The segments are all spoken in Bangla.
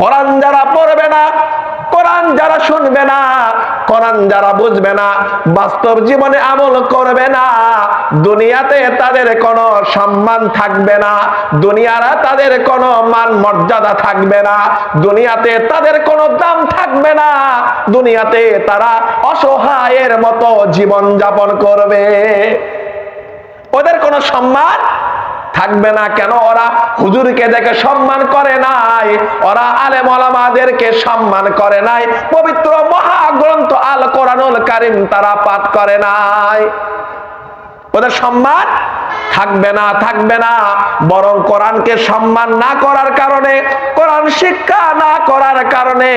কোরআন যারা পড়বে না, কোরআন যারা শুনবে না, কোরআন যারা বুঝবে না, বাস্তব জীবনে আমল করবে না, দুনিয়াতে তাদের কোনো সম্মান থাকবে না, দুনিয়ারা তাদের কোনো মান মর্যাদা থাকবে না, দুনিয়াতে তাদের কোনো দাম থাকবে না, দুনিয়াতে তারা অসহায়ের মতো জীবন যাপন করবে। ওদের কোনো সম্মান থাকবে না কেন? ওরা হুজুরকে দেখে সম্মান করে নাই। ওরা আলেম ওলামাদেরকে সম্মান করে নাই। পবিত্র মহাগ্রন্থ আল কোরআনুল কারিম তারা পাঠ করে নাই। ওদের সম্মান থাকবে না থাকবে না। বরং কোরআনকে সম্মান না করার কারণে, কোরআন শিক্ষা না করার কারণে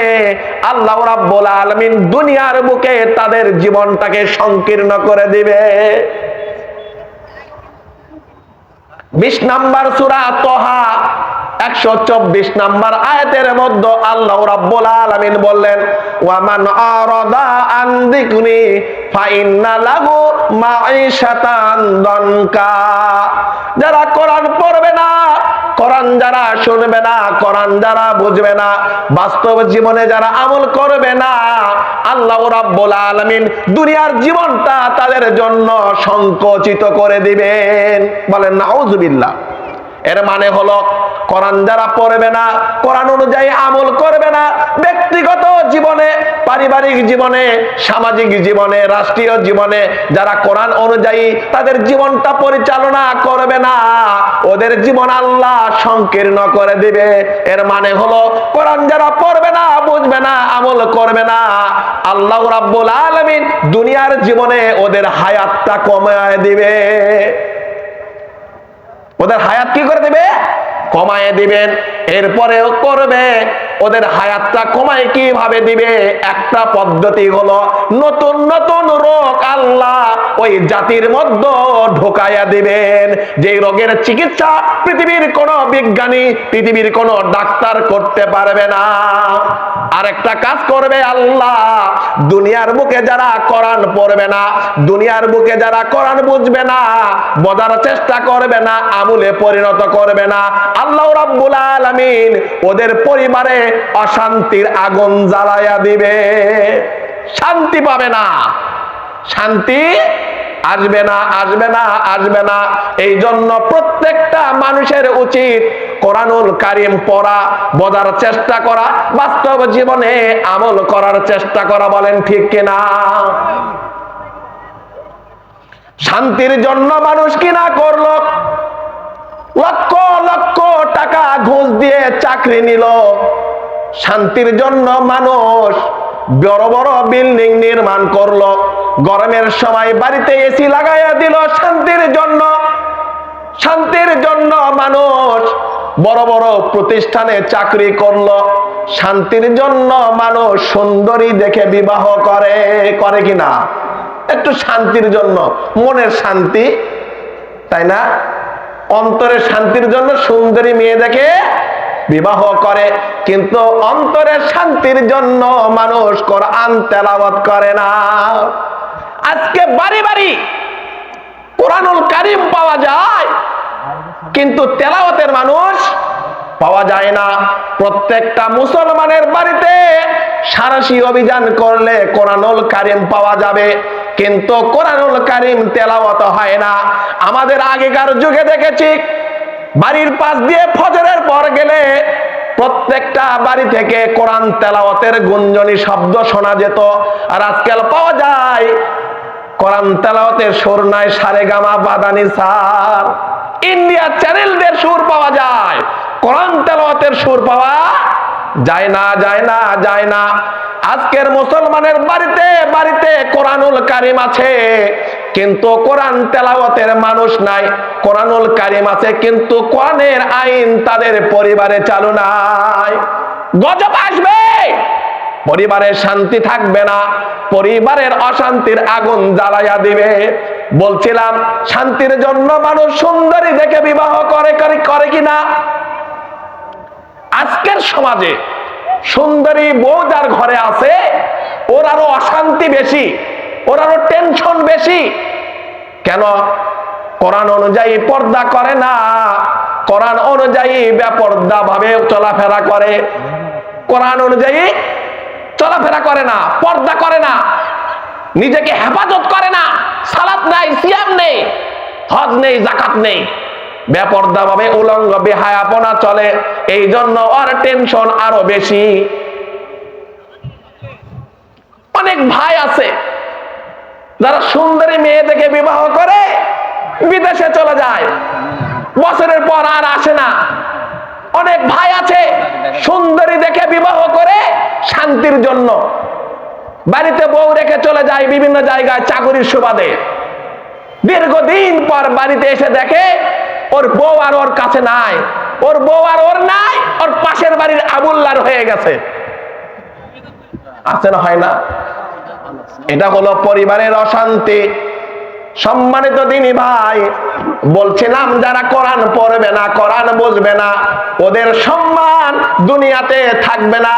আল্লাহ রাব্বুল আলামিন দুনিয়ার বুকে তাদের জীবনটাকে সংকীর্ণ করে দিবে। বিশ নাম্বার সুরা তোহা, একশো চব্বিশ নাম্বার আয়তের মধ্যে আল্লাহ রাব্বুল আলামিন বললেন, ওয়ামান আরাদা আন ফাইন্না লাহু মাঈশাতান দনকা। যারা কোরআন পড়বে না কোরআন যারা শুনবে না করান যারা বুঝবে না, বাস্তব জীবনে যারা আমল করবে না, আল্লাহ রাব্বুল আলামিন দুনিয়ার জীবনটা তাদের জন্য সংকোচিত করে দিবেন। বলেন নাউজুবিল্লাহ এর মানে হলো, কোরআন যারা পড়বে না, কোরআন অনুযায়ী আমল করবে না, ব্যক্তিগত জীবনে, পারিবারিক জীবনে, সামাজিক জীবনে, রাষ্ট্রীয় জীবনে, যারা কোরআন অনুযায়ী তাদের জীবনটা পরিচালনা করবে না, ওদের জীবন আল্লাহ সংকীর্ণ করে দিবে। এর মানে হলো, কোরআন যারা পড়বে না, বুঝবে না, আমল করবে না, আল্লাহ রাব্বুল আলামিন দুনিয়ার জীবনে ওদের হায়াতটা কমায় দিবে। ওদের হায়াত কি করে দেবে? কমায় দিবেন। এরপরেও করবে। ওদের হায়াতটা কমায় কীভাবে দিবে? একটা পদ্ধতি হলো নতুন নতুন রোগ আল্লাহ ওই জাতির মধ্যে ঢোকাইয়া দিবেন। যে রোগের চিকিৎসা পৃথিবীর কোন বিজ্ঞানী, পৃথিবীর কোন ডাক্তার করতে পারবে না। আরেকটা কাজ করবে আল্লাহ। দুনিয়ার বুকে যারা কোরআন পড়বে না, দুনিয়ার বুকে যারা কোরআন বুঝবে না, বোঝার চেষ্টা করবে না, আমুলে পরিণত করবে না, আল্লাহ রাব্বুল আলামিন ওদের পরিবারে অশান্তির আগুন জ্বালায়া দিবে। শান্তি পাবে না। শান্তি আসবে না আসবে না আসবে না। এই জন্য প্রত্যেকটা মানুষের উচিত কোরআনুল কারিম পড়া, বোঝার চেষ্টা করা, বাস্তব জীবনে আমল করার চেষ্টা করা, বলেন ঠিক কিনা? শান্তির জন্য মানুষ কিনা করল? লক্ষ লক্ষ টাকা ঘুষ দিয়ে চাকরি নিল। শান্তির জন্য মানুষ বড় বড় বিল্ডিং নির্মাণ করল। গরমের সময় বাড়িতে এসি লাগাইয়া দিল শান্তির জন্য। শান্তির জন্য মানুষ বড় বড় প্রতিষ্ঠানে চাকরি করল। শান্তির জন্য মানুষ সুন্দরী দেখে বিবাহ করে করে কিনা? একটু শান্তির জন্য, মনের শান্তি, তাই না? অন্তরের শান্তির জন্য সুন্দরী মেয়ে দেখে বিবাহ করে, কিন্তু অন্তরের শান্তির জন্য মানুষ কোরআন তেলাওয়াত করে না। আজকে বাড়ি বাড়ি কোরআনুল কারিম পাওয়া যায়, কিন্তু তেলাওয়াতের মানুষ পাওয়া যায় না। প্রত্যেকটা মুসলমানের বাড়িতে সারাশি অভিযান করলে কোরআনুল কারিম পাওয়া যাবে, কিন্তু কোরআনুল কারিম তেলাওয়াত হয় না। আমাদের আগেকার যুগে দেখেছি, বাড়ির পাশ দিয়ে ফজরের পর গেলে প্রত্যেকটা বাড়ি থেকে কোরআন তেলাওয়াতের গুঞ্জনী, শব্দ শোনা যেত। আর আজকাল পাওয়া যায়, কোরআন তেলাওয়াতের সুর নাই সারে গামা বাদানি সার। ইন্ডিয়া চ্যানেলদের সুর পাওয়া যায়, কোরআন তেলাওয়াতের সুর পাওয়া যায় না যায় না যায় না। আজকের মুসলমানের বাড়িতে বাড়িতে কোরআনুল কারিম আছে। কিন্তু কোরআন তেলাওয়াতের মানুষ নাই। কোরআনুল কারিম আছে, কিন্তু কোরআনের আইন তাদের পরিবারে চালু নাই। গজব আসবে! পরিবারের শান্তি থাকবে না। পরিবারের অশান্তির আগুন জ্বালাইয়া দিবে। বলছিলাম, শান্তির জন্য মানুষ সুন্দরী দেখে বিবাহ করে করে করে কিনা? আজকের সমাজে সুন্দরী বউ যার ঘরে আছে, ওর আরও অশান্তি বেশি, ওর আরও টেনশন বেশি। কেন? কোরআন অনুযায়ী পর্দা করে না। কোরআন অনুযায়ী বেপর্দা ভাবে চলাফেরা করে। কোরআন অনুযায়ী চলাফেরা করে না, পর্দা করে না। নিজেকে হেফাজত করে না। সালাত নাই, সিয়াম নেই, হজ নেই জাকাত নেই। বেপর্দা ভাবে উলঙ্গ, বেহায়াপনা চলে। এই জন্য ওর টেনশন আরও বেশি। অনেক ভাই আছে যারা সুন্দরী মেয়ে দেখে বিবাহ করে, বিদেশে চলে যায়। বছরের পর আর আসে না। অনেক ভাই আছে সুন্দরী দেখে বিবাহ করে শান্তির জন্য। বাড়িতে বউ রেখে চলে যায় বিভিন্ন জায়গায় চাকরির সুবাদে। দীর্ঘদিন পর বাড়িতে এসে দেখে, ওর বউ আর ওর কাছে নাই। ওর বউ আর ওর নাই, ওর পাশের বাড়ির আবুল্লার হয়ে গেছে। আছে না হয় না? এটা হলো পরিবারের অশান্তি। সম্মানিত দিনী ভাই, বলছিলাম যারা কোরআন পড়বে না, কোরআন বুঝবে না, ওদের সম্মান দুনিয়াতে থাকবে না।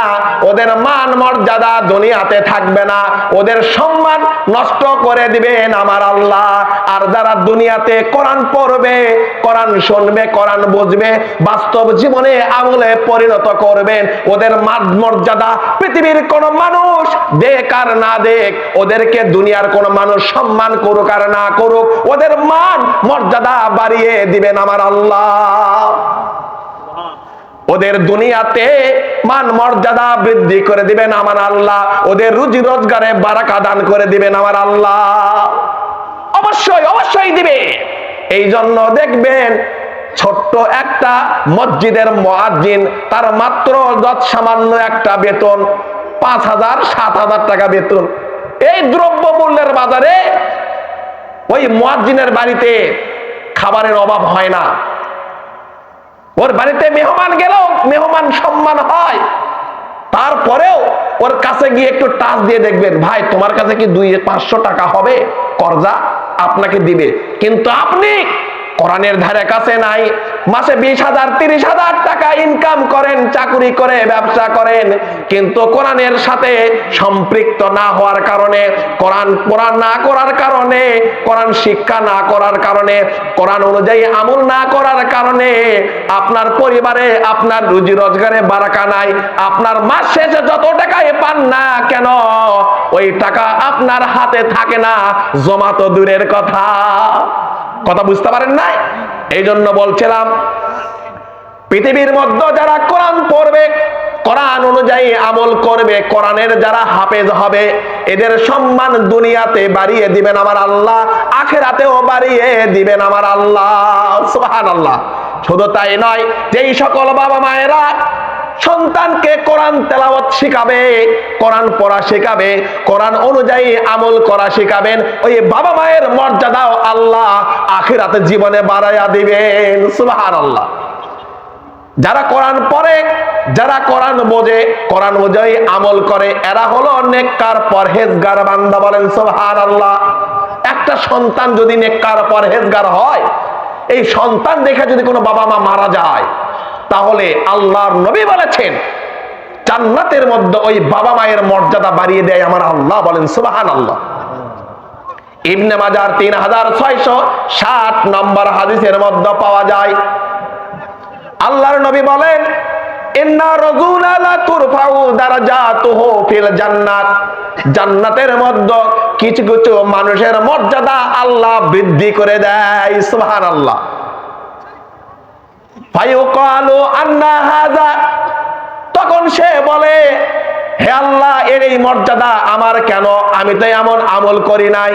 ওদের মান মর্যাদা দুনিয়াতে থাকবে না। ওদের সম্মান নষ্ট করে দিবেন আমার আল্লাহ। আর যারা দুনিয়াতে কোরআন পড়বে, কোরআন শুনবে, কোরআন বুঝবে, বাস্তব জীবনে আমলে পরিণত করবেন, ওদের মান মর্যাদা পৃথিবীর কোন মানুষ দেখ আর না দেখ, ওদেরকে দুনিয়ার কোন মানুষ সম্মান করুক আর না করুক, ওদের মান মর্যাদা বাড়িয়ে দিবেন আমার আল্লাহ। ওদের দুনিয়াতে মান মর্যাদা বৃদ্ধি করে দিবেন আমার আল্লাহ। ওদের রুজি রোজগারে বারাকা দান করে দিবেন আমার আল্লাহ। অবশ্যই অবশ্যই দিবে। এই জন্য দেখবেন ছোট্ট একটা মসজিদের মুয়াজ্জিন, তার মাত্র যত সামান্য একটা বেতন, পাঁচ হাজার, সাত হাজার টাকা বেতন। এই দ্রব্য মূল্যের বাজারে ওই মুয়াজ্জিনের বাড়িতে খাবারের অভাব হয় না। ওর বাড়িতে মেহমান গেল, মেহমান সম্মান হয়। তারপরেও ওর কাছে গিয়ে একটু টাচ দিয়ে দেখবেন, ভাই, তোমার কাছে কি দুই, পাঁচশো টাকা হবে? কর্জা আপনাকে দিবে। কিন্তু আপনি কোরআনের ধারে কাছে নাই। মাসে বিশ হাজার, তিরিশ হাজার টাকা ইনকাম করেন, চাকরি করে, ব্যবসা করেন। কিন্তু কোরআনের সাথে সম্পৃক্ত না হওয়ার কারণে, কোরআন কোরআন না করার কারণে, কোরআন শিক্ষা না করার কারণে, কোরআন অনুযায়ী আমল না করার কারণে আপনার পরিবারে আপনার রুজি রোজগারে বারাকা নাই। আপনার মাস শেষে যত টাকায় পান না কেন, ওই টাকা আপনার হাতে থাকে না। জমা তো দূরের কথা। কথা বুঝতে পারেন নাই? এই জন্য বলছিলাম, পৃথিবীর মধ্যে যারা কোরআন পড়বে, কোরআন অনুযায়ী আমল করবে, কোরআনের যারা হাফেজ হবে, এদের সম্মান দুনিয়াতে বাড়িয়ে দিবেন আমার আল্লাহ, আখেরাতেও বাড়িয়ে দিবেন আমার আল্লাহ। সুবহান আল্লাহ শুধু তাই নয়, যেই সকল বাবা মায়েরা সন্তানকে কোরআন তেলাওয়াত শেখাবে, কোরআন পড়া শেখাবে, কোরআন অনুযায়ী আমল করা শেখাবেন। ওই বাবা মায়ের মর্যাদাও আল্লাহ আখিরাতে জীবনে বাড়াইয়া দিবেন। সুবহানাল্লাহ। যারা কোরআন পড়ে, যারা কোরআন বোঝে, কোরআন অনুযায়ী আমল করে, এরা হলো নেককার পরহেজগার বান্দা বলেন সুবহানাল্লাহ। একটা সন্তান যদি নেককার পরহেজগার হয়, এই সন্তান দেখে যদি কোনো বাবা মা মারা যায় তাহলে আল্লাহর নবী বলেছেন, জান্নাতের মধ্যে ওই বাবা মায়ের মর্যাদা বাড়িয়ে দেয় আমার আল্লাহ বলেন সুবাহান আল্লাহ ইবনে মাজার তিন হাজার ছয়শো ষাট নম্বর হাদিসের মধ্যে পাওয়া যায়, আল্লাহর নবী বলেন জান্নাতের মধ্যে কিছু কিছু মানুষের মর্যাদা আল্লাহ বৃদ্ধি করে দেয়, সুবহানাল্লাহ। আন্না তখন সে বলে, হে আল্লাহ, এর এই মর্যাদা আমার কেন? আমি তো এমন আমল করি নাই।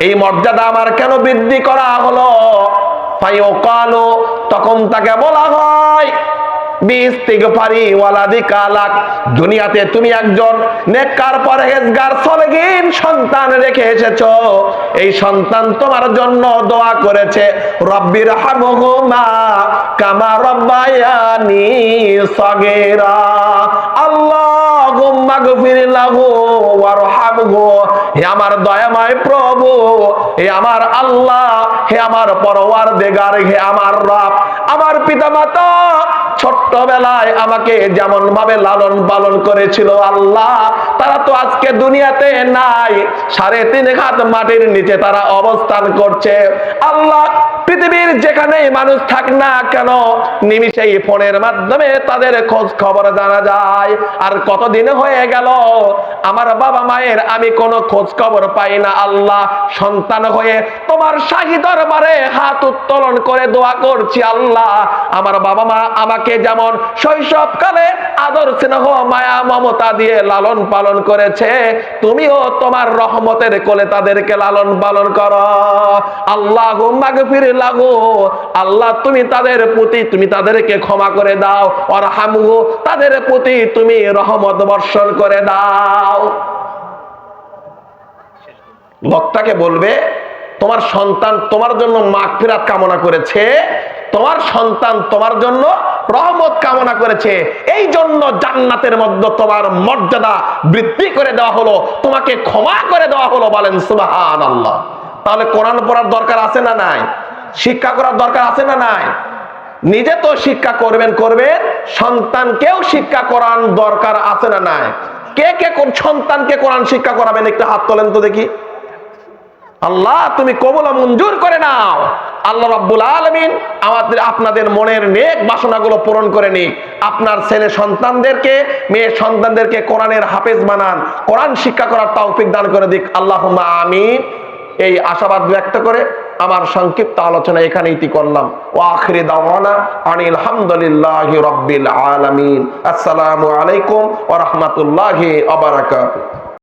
এই মর্যাদা আমার কেন বৃদ্ধি করা হলো? তখন তাকে বলা হয় কালাক। দুনিয়াতে তুমি একজন নেককার পরহেজগার সলগিন সন্তান রেখে এসেছ। এই সন্তান তোমার জন্য দোয়া করেছে রব্বির হামহুমা কামা রব্বায়ানি সগীরা। আল্লাহুম্মা গফির লাহু ওয়ারহামহু। হে আমার দয়াময় প্রভু, হে আমার আল্লাহ, হে আমার পরওয়ারদিগার, হে আমার রব। আমার পিতামাতা ছোট্টবেলায় আমাকে যেমন ভাবে লালন পালন করেছিল আল্লাহ, তারা তো আজকে দুনিয়াতে নাই। সাড়ে তিন হাত মাটির নিচে তারা অবস্থান করছে। আল্লাহ, পৃথিবীর যেখানে মানুষ থাক না কেন, নিমিষেই ফোনের মাধ্যমে তাদের খোঁজ খবর জানা যায়। আর কতদিন হয়ে গেল, আমার বাবা মায়ের আমি কোনো খোঁজ খবর পাই না। আল্লাহ, সন্তান হয়ে তোমার শাহী দরবারে হাত উত্তোলন করে দোয়া করছি আল্লাহ। আমার বাবা মা আমাকে যেমন শৈশবকালে আদর স্নেহ, মায়া, মমতা দিয়ে লালন পালন করেছে, তুমিও তোমার রহমতের কোলে তাদেরকে লালন পালন করো। আল্লাহ মাগফির লাগো আল্লাহ, তুমি তাদের প্রতি, তুমি তাদেরকে ক্ষমা করে দাও। আর হামু তাদের প্রতি তুমি রহমত বর্ষণ করে দাও। বক্তাকে বলবে তোমার সন্তান তোমার জন্য মাগফিরাত কামনা করেছে, তোমার সন্তান তোমার জন্য রহমত কামনা করেছে। এই জন্য জান্নাতের মধ্যে তোমার মর্যাদা বৃদ্ধি করে দেওয়া হলো, তোমাকে ক্ষমা করে দেওয়া হলো বলেন সুবাহান আল্লাহ তাহলে কোরআন পড়ার দরকার আছে না নাই? শিক্ষা করার দরকার আছে না নাই? নিজে তো শিক্ষা করবেন করবেন। সন্তানকেও শিক্ষা করান দরকার আছে না নাই? কে কে সন্তানকে কোরআন শিক্ষা করাবেন? একটু হাত তোলেন তো দেখি। আল্লাহ, তুমি কবলা মঞ্জুর করে নাও। আল্লাহ রাব্বুল আলমিন আমাদের, আপনাদের মনের নেক বাসনাগুলো পূরণ করে নিক। আপনার ছেলে সন্তানদেরকে, মেয়ে সন্তানদেরকে কোরআনের হাফেজ বানান। কোরআন শিক্ষা করার তৌফিক দান করে দিক। আল্লাহুম্মা আমিন। এই আশাবাদ ব্যক্ত করে আমার সংক্ষিপ্ত আলোচনা এখানে ইতি করলাম। ও আখরি দাওয়ানা আনিল হামদুলিল্লাহি রাব্বিল আলামিন। আসসালামু আলাইকুম ওয়া রাহমাতুল্লাহি